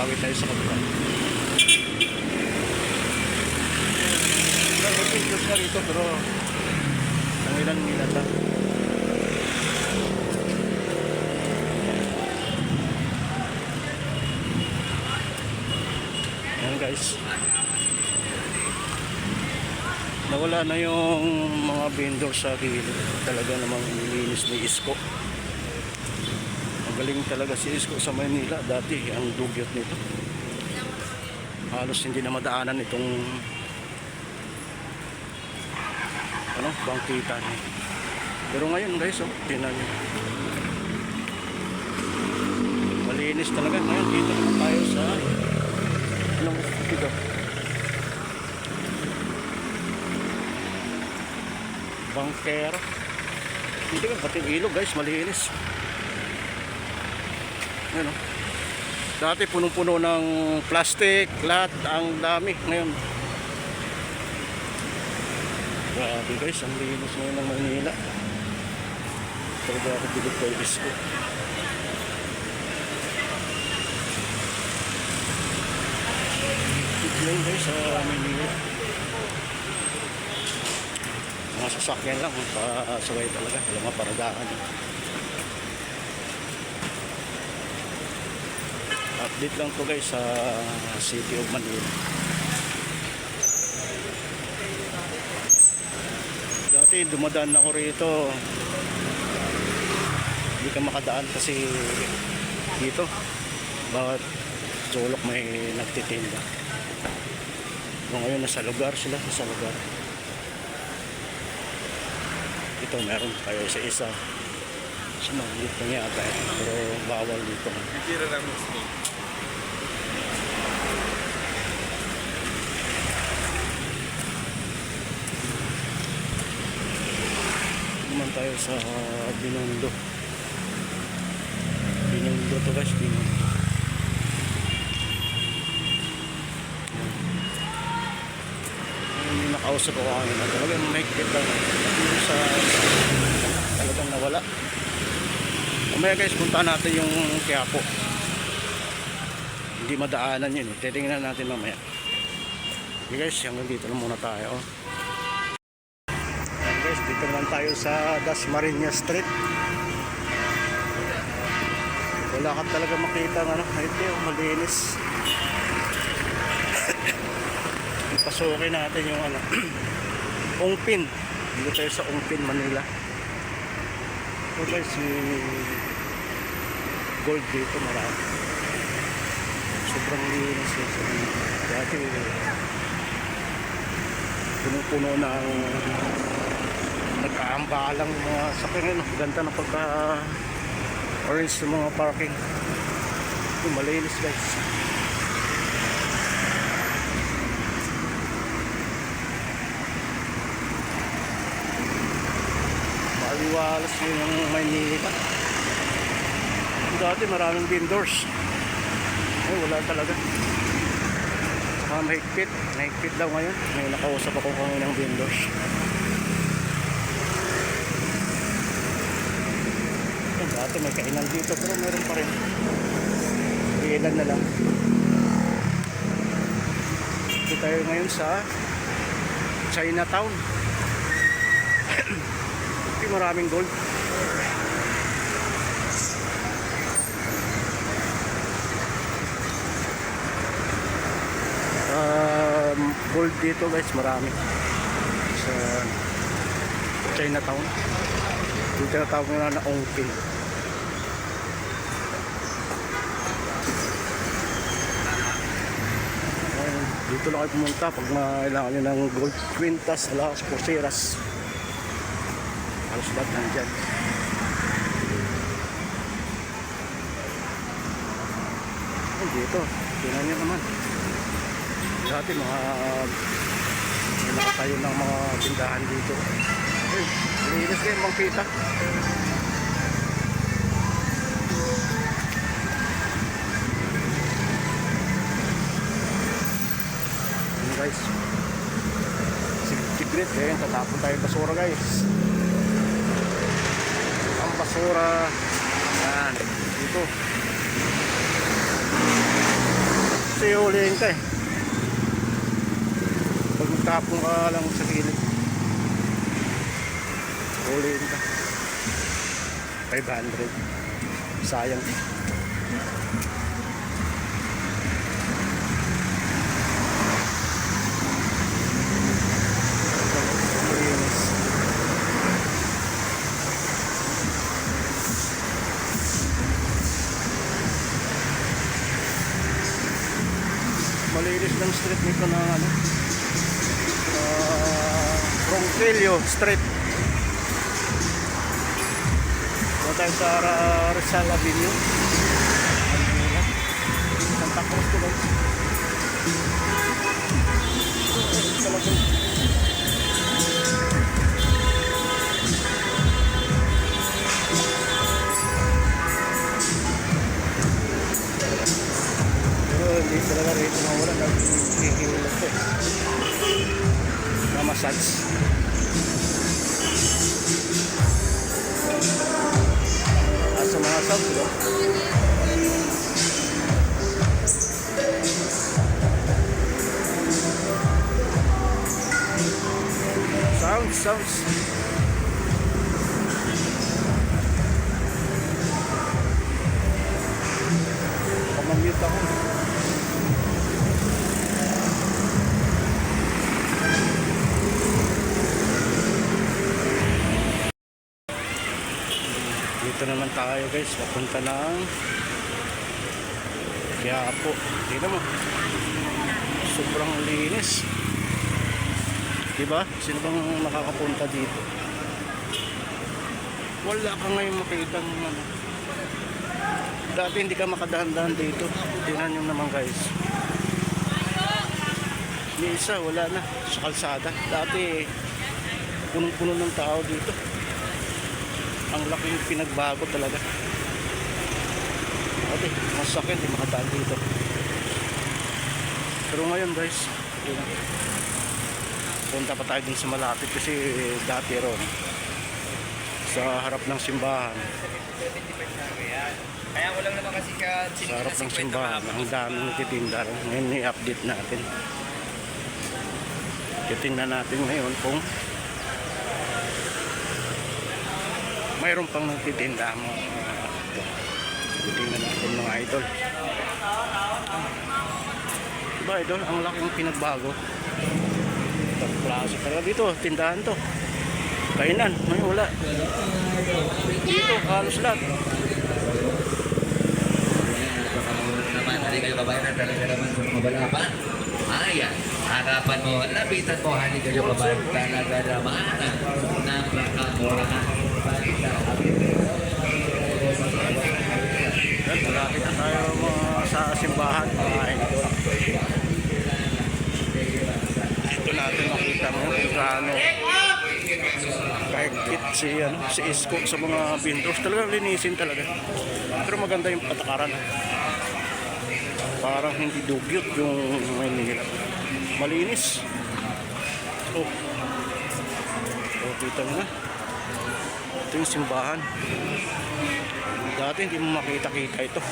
tatawid tayo sa kabila. May pictures na rito pero ang ilan nila ta. Ayan guys. Nawala na yung mga vendor sa gilid. Talaga namang nilinis ni Isko. Magaling talaga si Isko sa Manila. Dati ang dugyot nito. Halos hindi na madaanan itong ano, bangkita niya. Pero ngayon guys, oh, tinan. Malinis talaga. Ngayon dito naman tayo sa anong dito? Bangkero. Hindi ka pati ilog guys, malinis. Yan oh. Dati punong-puno ng plastic, lahat, ang dami. Ngayon, grabe guys, ang linis ngayon ng Manila. Talaga ako bilog ko yung isko. Yan guys, sa Manila. Mga sasakyan lang, pasaway talaga. Walang mga paradaan. Update lang to guys sa City of Manila. Dati dumadaan ako rito. Hindi ka makadaan kasi dito. Bawat sulok may nagtitinda. Pero ngayon nasa lugar sila, nasa lugar. Ito meron kayo sa isa. Sa mga dito niya ata eh. Pero bawal dito. Tira lang mo snake. naman tayo sa Binondo. Binondo to guys, Binondo. Yung nakausap ko kanina, talagang may kita sa talagang nawala. Mamaya guys, punta natin yung Quiapo. Hindi madaanan yun eh. Titingnan natin mamaya. Okay guys, hanggang dito lang muna tayo. Ayan guys, dito naman tayo sa Dasmariñas Street. Wala ka talaga makita ng ano, ito yung malinis. Pasukin natin yung ano, Ungpin. Dito tayo sa Ungpin, Manila. Ito guys, yung gold dito marami. Sobrang linis yun Dati, puno-puno na ang nag-aambalang mga sakyan. Ganda ng pagka orange ng mga parking. Ito, malinis guys. Maliwalas yun yung Maynila. Dati maraming vendors. Ay, wala talaga. Saka mahigpit. Mahigpit daw ngayon. May nakausap ako kanina ng vendors. Dati may kainan dito pero meron pa rin. Ilan na lang. Dito tayo ngayon sa Chinatown. Ito maraming gold. um, gold dito guys marami sa Chinatown yung tinatawag nila na Ongpin Ayun, dito lang kayo pumunta pag kailangan nyo ng gold quintas, alas, pulseras. Halos lahat nandyan Ayun, dito. Tingnan nyo naman. Dati mga may nakatayo ng mga tindahan dito. Eh, linis kayo mga kita guys sigrit eh tatapon tayo basura guys basura. Yan, dito. Kasi hulihin ka eh. Pag magtapon ka lang sa gilid. Hulihin ka. 500. Sayang. Malinis. Malinis ng street nito na ano. Uh, Street. Doon tayo sa Ra- Rizal Avenue. Santa Cruz guys. Sounds. Pamamute ako. Dito naman tayo guys, papunta ng Quiapo. Dito mo. Sobrang linis. Diba? Sino bang nakakapunta dito? Wala ka ngayon makita ng ano. Dati hindi ka makadahan-dahan dito. Tingnan nyo naman guys. May isa, wala na. Sa kalsada. Dati, punong-puno ng tao dito ang laking pinagbago talaga. Ate, masakit, hindi makadaan dito. Pero ngayon guys. Punta pa tayo dun sa malapit kasi dati ron sa harap ng simbahan. Kaya ko lang naman kasi ka Sa harap ng simbahan, ang daming nagtitinda. Ngayon i-update natin. Titingnan natin ngayon kung mayroon pang nagtitinda mo. Titingnan natin mga idol. Diba idol, ang laking pinagbago. Ibang klase talaga dito, tindahan to. Kainan, may wala. Dito, halos lahat. kayo kabayan talaga naman sa mga balapan. Ayan, harapan mo, lapitan mo, hindi kayo kabayan talaga naman. Napakamura. Yan, malapit na tayo sa simbahan idol. Dito natin makita mo kung gaano kahigpit si, ano, si Isko sa mga windows. Talagang linisin talaga. Pero maganda yung patakaran. Parang hindi dugyot yung Maynila. Malinis. Oh. Oh, kita mo na. Ito yung simbahan. Dati hindi mo makita-kita ito.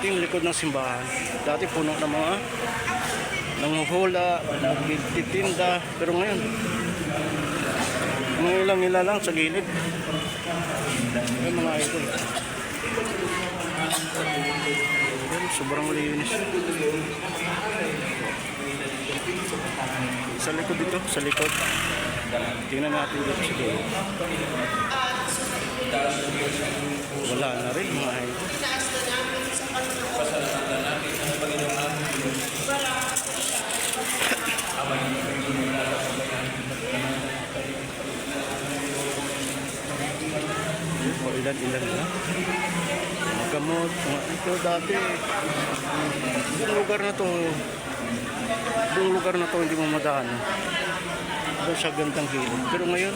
Ito yung likod ng simbahan. Dati puno ng mga nanguhula, nagtitinda. Pero ngayon, mga ilang nila lang sa gilid. Yung mga. Yan, sobrang linis. Sa likod dito, sa likod. Tingnan natin dito sa dulo. Wala na rin mga ito. O ilan-ilan na. Mga gamot, mga ito dati. Yung lugar na to, yung lugar na to hindi mo madaan. Doon sa gandang gilid. Pero ngayon,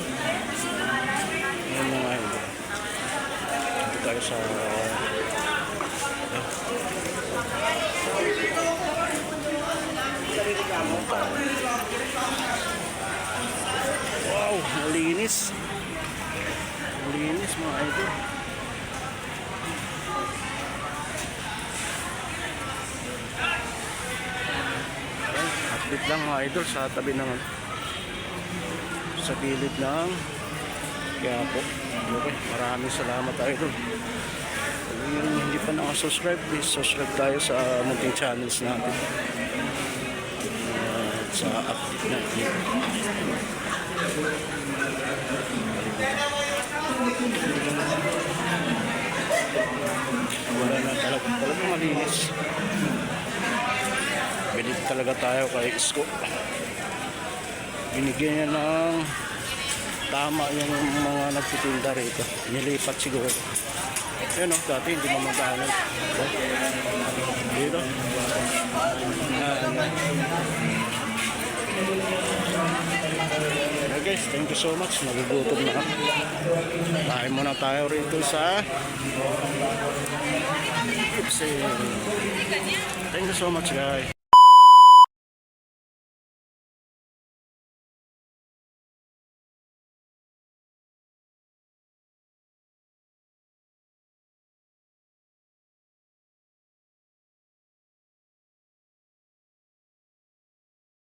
ngayon mga ito. Dito tayo sa Wow, malinis. Mga idol. Update lang mga idol sa tabi ng sa gilid ng Quiapo. Okay, maraming salamat idol. Kung hindi pa nakasubscribe, please subscribe tayo sa munting channels natin. At sa update natin. Wala na talaga, talaga malinis. Bilib talaga tayo kay Isko. Binigyan niya ng tama yung mga nagtitinda rito. Nilipat siguro. Ayun o, dati hindi mo magkahalan. Dito. Yeah, guys, thank you so much. Nagugutom na ako. Kain muna tayo rito sa Ipsy. Thank you so much guys.